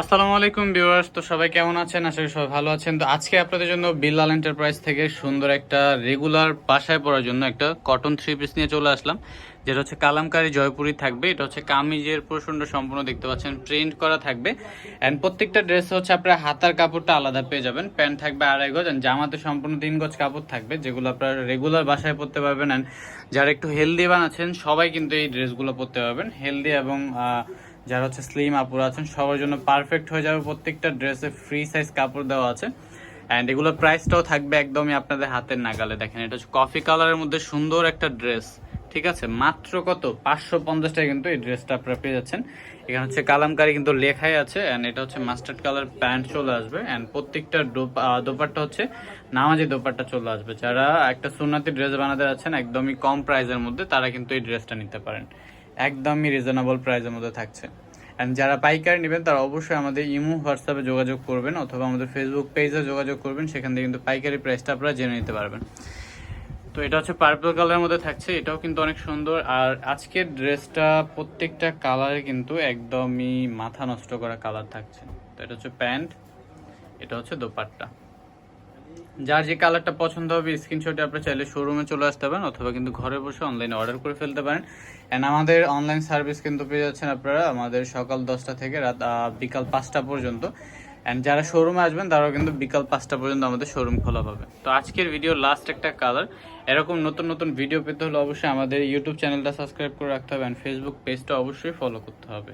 আসসালামু আলাইকুম ভিউয়ার্স, তো সবাই কেমন আছেন? আশা করি সবাই ভালো আছেন। তো আজকে আপনাদের জন্য বিল্লাল এন্টারপ্রাইজ থেকে সুন্দর একটা রেগুলার বাসায় পরার জন্য একটা কটন থ্রি পিস নিয়ে চলে আসলাম, যেটা হচ্ছে কালামকারি জয়পুরি থাকবে। এটা হচ্ছে কামিজের প্রচণ্ড সম্পূর্ণ দেখতে পাচ্ছেন প্রিন্ট করা থাকবে। অ্যান্ড প্রত্যেকটা ড্রেস হচ্ছে আপনার হাতার কাপড়টা আলাদা পেয়ে যাবেন। প্যান্ট থাকবে আড়াই গজ and জামাতে সম্পূর্ণ তিন গজ কাপড় থাকবে, যেগুলো আপনার রেগুলার বাসায় পরতে পারবেন। অ্যান্ড যারা একটু হেলদি বানাচ্ছেন, সবাই কিন্তু এই ড্রেসগুলো পরতে পারবেন। হেলদি এবং যারা হচ্ছে স্লিম আপুরা আছেন সবার জন্য পারফেক্ট হয়ে যাবে। প্রত্যেকটা ড্রেসে ফ্রি সাইজ কাপড় দেওয়া আছে। অ্যান্ড এগুলোর প্রাইসটাও থাকবে একদমই আপনাদের হাতের নাগালে। দেখেন এটা হচ্ছে কফি কালারের মধ্যে সুন্দর একটা ড্রেস ঠিক আছে? মাত্র কত? পাঁচশো পঞ্চাশ টাকা কিন্তু এই ড্রেসটা আপনারা পেয়ে যাচ্ছেন। এখানে হচ্ছে কালামকারি কিন্তু লেখাই আছে। অ্যান্ড এটা হচ্ছে মাস্টার্ড কালার প্যান্ট চলে আসবে। অ্যান্ড প্রত্যেকটা আহ, হচ্ছে নামাজি দোপাট্টা চলে আসবে। যারা একটা সুন্নাতি ড্রেস বানাতে যাচ্ছেন একদমই কম প্রাইসের মধ্যে তারা কিন্তু এই ড্রেসটা নিতে পারেন। একদমই রিজনেবল প্রাইসের মধ্যে থাকছে। অ্যান্ড যারা পাইকারি নেবেন, তারা অবশ্যই আমাদের ইমো, হোয়াটসঅ্যাপে যোগাযোগ করবেন অথবা আমাদের ফেসবুক পেজে যোগাযোগ করবেন, সেখান থেকে কিন্তু পাইকারি প্রাইসটা আপনারা জেনে নিতে পারবেন। তো এটা হচ্ছে পার্পল কালারের মধ্যে থাকছে, এটাও কিন্তু অনেক সুন্দর। আর আজকের ড্রেসটা প্রত্যেকটা কালারে কিন্তু একদমই মাথা নষ্ট করা কালার থাকছে। তো এটা হচ্ছে প্যান্ট, এটা হচ্ছে দোপাট্টা। যার যে কালারটা পছন্দ হবে স্ক্রিনশটে আপনি চাইলে শোরুমে চলে আসতে পারেন অথবা কিন্তু ঘরে বসে অনলাইনে অর্ডার করে ফেলতে পারেন। অ্যান্ড আমাদের অনলাইন সার্ভিস কিন্তু পেয়ে যাচ্ছেন আপনারা আমাদের সকাল দশটা থেকে রাত বিকাল পাঁচটা পর্যন্ত। অ্যান্ড যারা শোরুমে আসবেন, তারাও কিন্তু বিকাল পাঁচটা পর্যন্ত আমাদের শোরুম খোলা পাবে। তো আজকের ভিডিও লাস্ট একটা কালার এরকম নতুন নতুন ভিডিও পেতে হলে অবশ্যই আমাদের ইউটিউব চ্যানেলটা সাবস্ক্রাইব করে রাখতে হবে। অ্যান্ড ফেসবুক পেজটা অবশ্যই ফলো করতে হবে।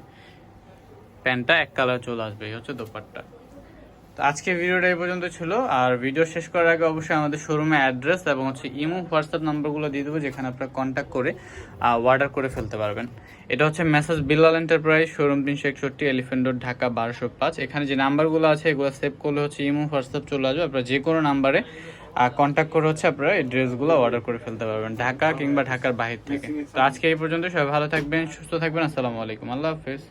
প্যান্টটা এক কালার চলে আসবে, এই হচ্ছে দোপাট্টা। তো আজকে ভিডিওটা এই পর্যন্ত ছিল। আর ভিডিও শেষ করার আগে অবশ্যই আমাদের শোরুমে অ্যাড্রেস এবং হচ্ছে ইমো হোয়াটসঅ্যাপ নাম্বারগুলো দিয়ে দেবো, যেখানে আপনারা কন্ট্যাক্ট করে অর্ডার করে ফেলতে পারবেন। এটা হচ্ছে মেসেজ বিল্লাল এন্টারপ্রাইজ শোরুম তিনশো একষট্টি এলিফেন্ট রোড ঢাকা, বারোশো পাঁচ। এখানে যে নাম্বারগুলো আছে, এগুলো সেভ করলে হচ্ছে ইমো হোয়াটসঅ্যাপ চলে আসবে। আপনারা যে কোনো নাম্বারে কন্ট্যাক্ট করে হচ্ছে আপনারা এই ড্রেসগুলো অর্ডার করে ফেলতে পারবেন, ঢাকা কিংবা ঢাকার বাহির থেকে। তো আজকে এই পর্যন্ত সবাই ভালো থাকবেন, সুস্থ থাকবেন। আসসালামু আলাইকুম। আল্লাহ হাফেজ।